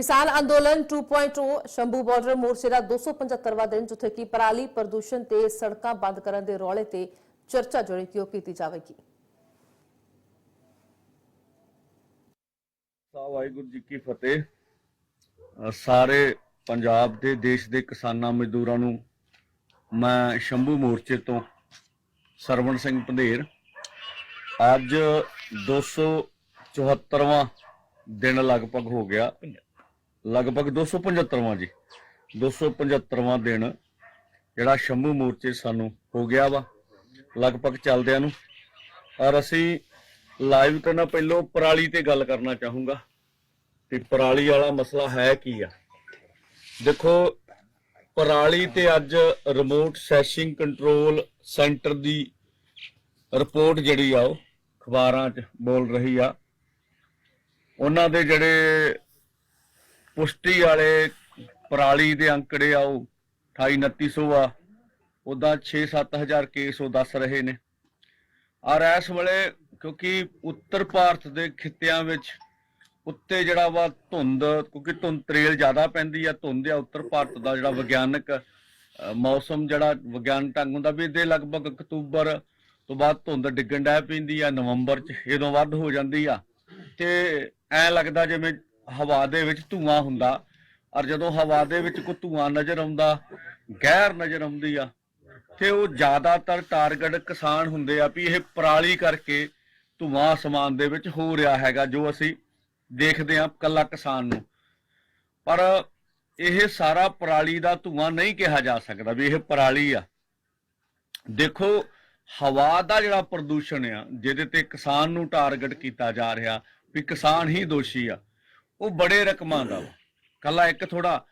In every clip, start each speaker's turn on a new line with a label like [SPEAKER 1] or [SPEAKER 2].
[SPEAKER 1] ਕਿਸਾਨ ਅੰਦੋਲਨ 2.0 ਸ਼ੰਭੂ ਬਾਰਡਰ ਮੋਰਚੇ ਦਾ 275ਵਾਂ ਦਿਨ, ਜਿੱਥੇ ਕਿ ਪਰਾਲੀ ਪ੍ਰਦੂਸ਼ਣ ਤੇ ਸੜਕਾਂ ਬੰਦ ਕਰਨ ਦੇ ਰੌਲੇ ਤੇ ਚਰਚਾ ਜਿਹੜੀ ਕਿ ਕੀਤੀ ਜਾਵੇਗੀ।
[SPEAKER 2] ਵਾਹਿਗੁਰੂ ਜੀ ਕੀ ਫਤਿਹ। ਸਾਰੇ ਪੰਜਾਬ ਦੇ, ਦੇਸ਼ ਦੇ ਕਿਸਾਨਾਂ ਮਜ਼ਦੂਰਾਂ ਨੂੰ ਮੈਂ ਸ਼ੰਭੂ ਮੋਰਚੇ ਤੋਂ ਸਰਵਣ ਸਿੰਘ ਪੰਧੇਰ। ਅੱਜ 274ਵਾਂ ਦਿਨ ਲਗਭਗ ਹੋ ਗਿਆ। ਲਗਭਗ 275ਵਾਂ ਜੀ। 275ਵਾਂ ਦਿਨ ਜਿਹੜਾ ਸ਼ੰਭੂ ਮੋਰਚੇ ਸਾਨੂੰ ਹੋ ਗਿਆ ਵਾ, ਲਗਭਗ ਚੱਲਦਿਆਂ ਨੂੰ। ਔਰ ਅਸੀਂ ਲਾਈਵ ਤੋਂ ਨਾ ਪਹਿਲੋਂ ਪਰਾਲੀ ਤੇ ਗੱਲ ਕਰਨਾ ਚਾਹੂੰਗਾ ਤੇ ਪਰਾਲੀ ਵਾਲਾ ਮਸਲਾ ਹੈ ਕੀ ਆ। ਦੇਖੋ, ਪਰਾਲੀ ਤੇ ਅੱਜ ਰਿਮੋਟ ਸੈਸ਼ਿੰਗ ਕੰਟਰੋਲ ਸੈਂਟਰ ਦੀ ਰਿਪੋਰਟ ਜਿਹੜੀ ਆ ਉਹ ਅਖਬਾਰਾਂ 'ਚ ਬੋਲ ਰਹੀ ਆ। ਉਹਨਾਂ ਦੇ ਜਿਹੜੇ ਪੁਸ਼ਟੀ ਵਾਲੇ ਪਰਾਲੀ ਦੇ ਅੰਕੜੇ ਆ ਉਹ 28 2900 ਆ ਉਦਾਂ 6-7000 ਕੇਸ ਉਹ ਦੱਸ ਰਹੇ ਨੇ। ਔਰ ਇਸ ਵੇਲੇ, ਕਿਉਂਕਿ ਉੱਤਰ ਭਾਰਤ ਦੇ ਖਿੱਤਿਆਂ ਵਿੱਚ ਉੱਤੇ ਜਿਹੜਾ ਵਾ ਧੁੰਦ, ਕਿਉਂਕਿ ਧੁੰਦ ਤਰੇਲ ਜ਼ਿਆਦਾ ਪੈਂਦੀ ਆ, ਧੁੰਦ ਆ ਉੱਤਰ ਭਾਰਤ ਦਾ ਜਿਹੜਾ ਵਿਗਿਆਨਕ ਮੌਸਮ ਜਿਹੜਾ ਵਿਗਿਆਨ ਢੰਗ ਹੁੰਦਾ ਵੀ ਇਹਦੇ ਲਗਭਗ ਅਕਤੂਬਰ ਤੋਂ ਬਾਅਦ ਧੁੰਦ ਡਿੱਗਣ ਡੈ ਪੈਂਦੀ ਆ, ਨਵੰਬਰ ਚ ਇਦੋਂ ਵੱਧ ਹੋ ਜਾਂਦੀ ਆ। ਤੇ ਐ ਲੱਗਦਾ ਜਿਵੇਂ ਹਵਾ ਦੇ ਵਿੱਚ ਧੂਆਂ ਹੁੰਦਾ, ਔਰ ਜਦੋਂ ਹਵਾ ਦੇ ਵਿੱਚ ਕੋਈ ਧੂਆਂ ਨਜ਼ਰ ਆਉਂਦਾ ਗੈਰ ਨਜ਼ਰ ਆਉਂਦੀ ਆ, ਤੇ ਉਹ ਜ਼ਿਆਦਾਤਰ ਟਾਰਗੇਟ ਕਿਸਾਨ ਹੁੰਦੇ ਆ ਵੀ ਇਹ ਪਰਾਲੀ ਕਰਕੇ ਧੂਆਂ ਅਸਮਾਨ ਦੇ ਵਿੱਚ ਹੋ ਰਿਹਾ ਹੈਗਾ, ਜੋ ਅਸੀਂ ਦੇਖਦੇ ਆ ਕੱਲਾ ਕਿਸਾਨ ਨੂੰ। ਪਰ ਇਹ ਸਾਰਾ ਪਰਾਲੀ ਦਾ ਧੂਆਂ ਨਹੀਂ ਕਿਹਾ ਜਾ ਸਕਦਾ ਵੀ ਇਹ ਪਰਾਲੀ ਆ। ਦੇਖੋ, ਹਵਾ ਦਾ ਜਿਹੜਾ ਪ੍ਰਦੂਸ਼ਣ ਆ, ਜਿਹਦੇ ਤੇ ਕਿਸਾਨ ਨੂੰ ਟਾਰਗੇਟ ਕੀਤਾ ਜਾ ਰਿਹਾ ਵੀ ਕਿਸਾਨ ਹੀ ਦੋਸ਼ੀ ਆ। ਉਹ ਬੜੇ ਰਕਮਾਂ ਦਾ ਵਾ। ਕੱਲਾ ਇੱਕ ਥੋੜਾ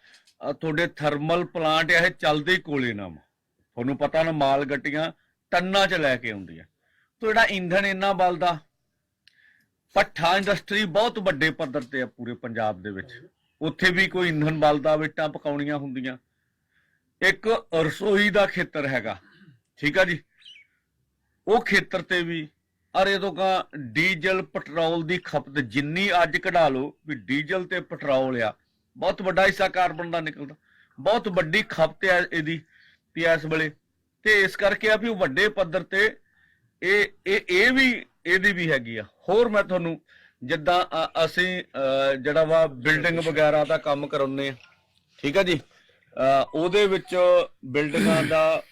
[SPEAKER 2] ਤੁਹਾਡੇ ਥਰਮਲ ਪਲਾਂਟ ਇਹ ਚੱਲਦੇ ਹੀ ਕੋਲੇ ਨਾ ਤੁਹਾਨੂੰ ਪਤਾ ਨਾ ਮਾਲ ਗੱਟੀਆਂ ਟੰਨਾਂ 'ਚ ਲੈ ਕੇ ਆਉਂਦੀਆਂ। ਤੋ ਜਿਹੜਾ ਇੰਧਨ ਇੰਨਾ ਬਲਦਾ ਪੱਠਾ ਇੰਡਸਟਰੀ ਬਹੁਤ ਵੱਡੇ ਪੱਧਰ ਤੇ ਆ ਪੂਰੇ ਪੰਜਾਬ ਦੇ ਵਿੱਚ। ਉੱਥੇ ਵੀ ਕੋਈ ਇੰਧਨ ਬਲਦਾ, ਵਿੱਟਾਂ ਪਕਾਉਣੀਆਂ ਹੁੰਦੀਆਂ। ਇੱਕ ਰਸੋਈ ਦਾ ਖੇਤਰ ਹੈਗਾ, ਠੀਕ ਆ ਜੀ। ਉਹ ਖੇਤਰ ਤੇ ਵੀ ਅਰੇ ਤੋਂ ਕਾ ਡੀਜ਼ਲ ਪੈਟਰੋਲ ਦੀ ਖਪਤ ਜਿੰਨੀ ਅੱਜ ਕਢਾ ਲਓ ਵੀ ਡੀਜ਼ਲ ਤੇ ਪੈਟਰੋਲ ਆ ਬਹੁਤ ਵੱਡਾ ਹਿੱਸਾ ਕਾਰਬਨ ਦਾ ਨਿਕਲਦਾ। ਬਹੁਤ ਵੱਡੀ ਖਪਤ ਹੈ ਇਹਦੀ ਵੀ ਇਸ ਵੇਲੇ। ਤੇ ਇਸ ਕਰਕੇ ਆ ਵੀ ਵੱਡੇ ਪੱਧਰ ਤੇ ਇਹ ਇਹ ਇਹ ਵੀ ਇਹਦੀ ਵੀ ਹੈਗੀ ਆ। ਹੋਰ ਮੈਂ ਤੁਹਾਨੂੰ ਜਿੱਦਾਂ ਅਸੀਂ ਅ, ਜਿਹੜਾ ਵਾ ਬਿਲਡਿੰਗ ਵਗੈਰਾ ਦਾ ਕੰਮ ਕਰਾਉਂਦੇ ਆ ਠੀਕ ਆ ਜੀ? ਅ, ਉਹਦੇ ਵਿੱਚ ਬਿਲਡਿੰਗਾਂ ਦਾ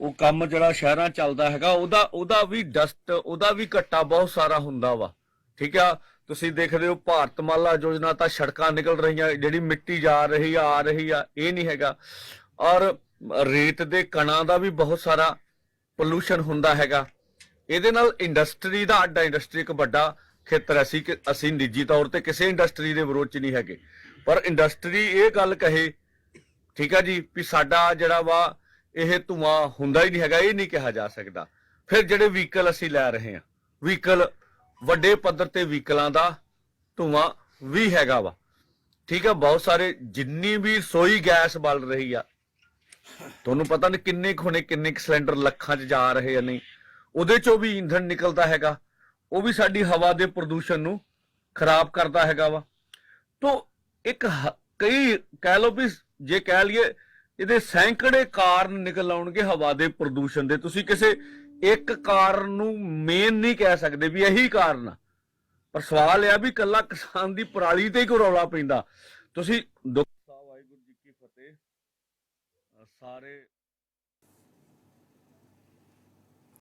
[SPEAKER 2] ਉਹ ਕੰਮ ਜਿਹੜਾ ਸ਼ਹਿਰਾਂ ਚੱਲਦਾ ਹੈਗਾ, ਉਹਦਾ ਉਹਦਾ ਵੀ ਡਸਟ ਉਹਦਾ ਵੀ ਘੱਟਾ ਬਹੁਤ ਸਾਰਾ ਹੁੰਦਾ ਵਾ। ਠੀਕ ਆ? ਤੁਸੀਂ ਦੇਖਦੇ ਹੋ ਭਾਰਤਮਾਲਾ ਯੋਜਨਾ ਤਾਂ ਸੜਕਾਂ ਨਿਕਲ ਰਹੀਆਂ, ਜਿਹੜੀ ਮਿੱਟੀ ਜਾ ਰਹੀ ਆ ਆ ਰਹੀ ਆ, ਇਹ ਨਹੀਂ ਹੈਗਾ। ਔਰ ਰੇਤ ਦੇ ਕਣਾਂ ਦਾ ਵੀ ਬਹੁਤ ਸਾਰਾ ਪੋਲੂਸ਼ਨ ਹੁੰਦਾ ਹੈਗਾ। ਇਹਦੇ ਨਾਲ ਇੰਡਸਟਰੀ ਦਾ ਅੱਡਾ ਇੰਡਸਟਰੀ ਇੱਕ ਵੱਡਾ ਖੇਤਰ ਹੈ। ਸੀ ਕਿ, ਅਸੀਂ ਨਿੱਜੀ ਤੌਰ ਤੇ ਕਿਸੇ ਇੰਡਸਟਰੀ ਦੇ ਵਿਰੋਧ ਚ ਨਹੀਂ ਹੈਗੇ। ਪਰ ਇੰਡਸਟਰੀ ਇਹ ਗੱਲ ਕਹੇ, ਠੀਕ ਆ ਜੀ, ਵੀ ਸਾਡਾ ਜਿਹੜਾ ਵਾ ਇਹ ਧੂਆਂ ਹੁੰਦਾ ਹੀ ਨਹੀਂ ਹੈਗਾ, ਇਹ ਨਹੀਂ ਕਿਹਾ ਜਾ ਸਕਦਾ। ਫਿਰ ਜਿਹੜੇ ਵਹੀਕਲ ਅਸੀਂ ਲੈ ਰਹੇ ਹਾਂ, ਵਹੀਕਲ ਵੱਡੇ ਪੱਧਰ ਤੇ ਵਹੀਕਲਾਂ ਦਾ ਧੂਆਂ ਵੀ ਹੈਗਾ ਵਾ। ਠੀਕ ਆ, ਬਹੁਤ ਸਾਰੇ, ਜਿੰਨੀ ਵੀ ਸੋਈ ਗੈਸ ਬਲ ਰਹੀ ਆ, ਤੁਹਾਨੂੰ ਪਤਾ ਨਹੀਂ ਕਿੰਨੇ ਕੁ ਹੋਣੇ, ਕਿੰਨੇ ਕੁ ਸਿਲੰਡਰ ਲੱਖਾਂ 'ਚ ਜਾ ਰਹੇ ਆ ਨਹੀਂ, ਉਹਦੇ 'ਚੋਂ ਵੀ ਈਂਧਨ ਨਿਕਲਦਾ ਹੈਗਾ, ਉਹ ਵੀ ਸਾਡੀ ਹਵਾ ਦੇ ਪ੍ਰਦੂਸ਼ਣ ਨੂੰ ਖਰਾਬ ਕਰਦਾ ਹੈਗਾ ਵਾ। ਤੋਂ, ਇੱਕ ਕਈ ਕਹਿ ਲਓ ਵੀ, ਜੇ ਕਹਿ ਲਈਏ ਇਹਦੇ ਸੈਂਕੜੇ ਕਾਰਨ ਨਿਕਲ ਆਉਣਗੇ ਹਵਾ ਦੇ ਪ੍ਰਦੂਸ਼ਣ ਦੇ। ਤੁਸੀਂ ਕਿਸੇ ਇੱਕ ਕਾਰਨ ਨੂੰ ਮੇਨ ਨਹੀਂ ਕਹਿ ਸਕਦੇ ਵੀ ਇਹੀ ਕਾਰਨ ਆ। ਪਰ ਸਵਾਲ ਇਹ ਆ ਵੀ ਕੱਲਾ ਕਿਸਾਨ ਦੀ ਪਰਾਲੀ ਤੇ ਹੀ ਕੋਈ ਰੌਲਾ ਪੈਂਦਾ। ਤੁਸੀਂ ਦੁੱਖ ਵਾਹਿਗੁਰੂ ਜੀ ਕੀ ਫਤਿਹ। ਸਾਰੇ